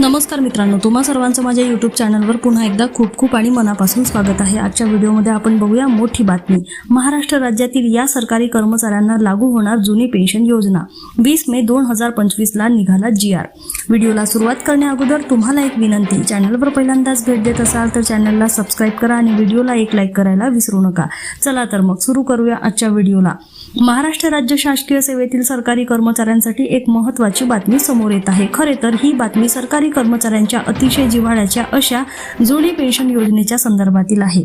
नमस्कार मित्रांनो तुम्हा सर्वांचं माझ्या यूट्यूब चॅनलवर पुन्हा एकदा खूप खूप आणि मनापासून स्वागत आहे. आजच्या व्हिडिओमध्ये आपण बघूया मोठी बातमी. महाराष्ट्र राज्यातील या सरकारी कर्मचाऱ्यांना लागू होणार जुनी पेन्शन योजना. वीस मे दोन हजार पंचवीसला निघाला जी आर. व्हिडिओला सुरुवात करण्या अगोदर तुम्हाला एक विनंती. चॅनलवर पहिल्यांदाच भेट देत असाल तर चॅनलला सबस्क्राईब करा आणि व्हिडिओला एक लाईक करायला विसरू नका. चला तर मग सुरू करूया आजच्या व्हिडिओला महाराष्ट्र राज्य शासकीय सेवेतील सरकारी कर्मचाऱ्यांसाठी एक महत्त्वाची बातमी समोर येत आहे. खरे तर ही बातमी सरकारी कर्मचाऱ्यांच्या अतिशय जिव्हाळ्याच्या अशा जुनी पेन्शन योजनेच्या संदर्भातील आहे.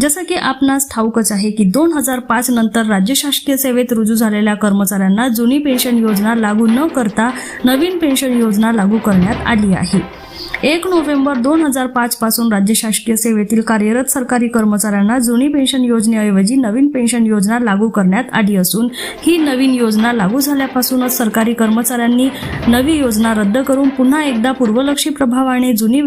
जसं की आपणास ठाऊकच आहे की दोन हजार पाच नंतर राज्य शासकीय सेवेत रुजू झालेल्या कर्मचाऱ्यांना जुनी पेन्शन योजना लागू न करता नवीन पेन्शन योजना लागू करण्यात आली आहे. एक नोव्हेंबर दोन हजार पाच पासून राज्य शासकीय सेवेतील कार्यरत सरकारी कर्मचाऱ्यांना जुनी पेन्शन योजनेऐवजी नवीन पेन्शन योजना लागू करण्यात आली असून ही नवीन योजना लागू झाल्यापासूनच सरकारी कर्मचाऱ्यांनी नवी योजना रद्द करून पुन्हा एकदा पूर्वलक्षी प्रभावाने जुनी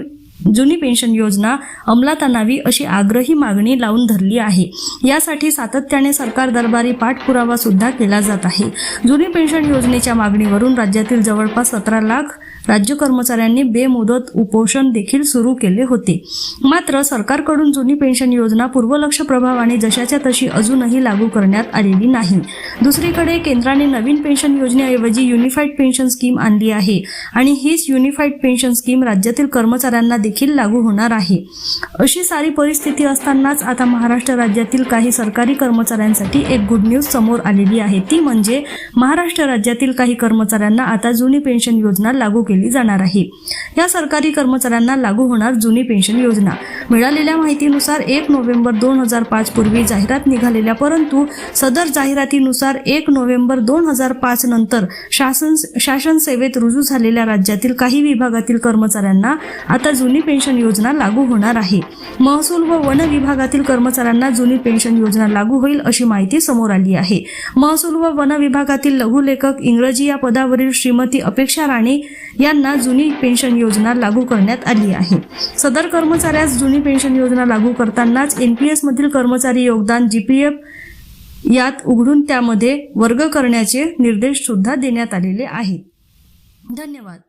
जुनी पेन्शन योजना अंमलात आणावी अशी आग्रही मागणी लावून धरली आहे. यासाठी सातत्याने सरकार दरबारी पाठपुरावा सुद्धा केला जात आहे. जुनी पेन्शन योजनेच्या मागणीवरून राज्यातील जवळपास सतरा लाख राज्य कर्मचाऱ्यांनी बेमुदत उपोषण देखील सुरू केले होते. मात्र सरकारकडून जुनी पेन्शन योजना पूर्वलक्ष प्रभावाने जशाच्या तशी अजूनही लागू करण्यात आलेली नाही. दुसरीकडे केंद्राने नवीन पेन्शन योजनेऐवजी युनिफाईड पेन्शन स्कीम आणली आहे. आणि हीच युनिफाईड पेन्शन स्कीम राज्यातील कर्मचाऱ्यांना देखील लागू होणार आहे. अशी सारी परिस्थिती असतानाच आता महाराष्ट्र राज्यातील काही सरकारी कर्मचाऱ्यांसाठी एक गुड न्यूज समोर आलेली आहे. ती म्हणजे महाराष्ट्र राज्यातील काही कर्मचाऱ्यांना आता जुनी पेन्शन योजना लागू केली जाणार आहे. या सरकारी कर्मचाऱ्यांना लागू होणार जुनी पेन्शन योजना. मिळालेल्या माहितीनुसार एक नोव्हेंबर दोन हजार पाच पूर्वी जाहिरात निघालेल्या परंतु सदर जाहिरातीनुसार एक नोव्हेंबर दोन हजार पाच नंतर शासन शासन सेवेत रुजू झालेल्या राज्यातील काही विभागातील कर्मचाऱ्यांना आता जुनी पेन्शन योजना लागू होणार आहे. महसूल व वन विभागातील कर्मचाऱ्यांना जुनी पेन्शन योजना लागू होईल अशी माहिती समोर आली आहे. महसूल व वन विभागातील लघुलेखक इंग्रजी या पदावरील श्रीमती अपेक्षा राणे यांना जुनी पेन्शन योजना लागू करण्यात आली आहे. सदर कर्मचाऱ्यास जुनी पेन्शन योजना लागू करतानाच एन पी एसमधील कर्मचारी योगदान जी पी एफ यात उघडून त्यामध्ये वर्ग करण्याचे निर्देश सुद्धा देण्यात आलेले आहेत. धन्यवाद.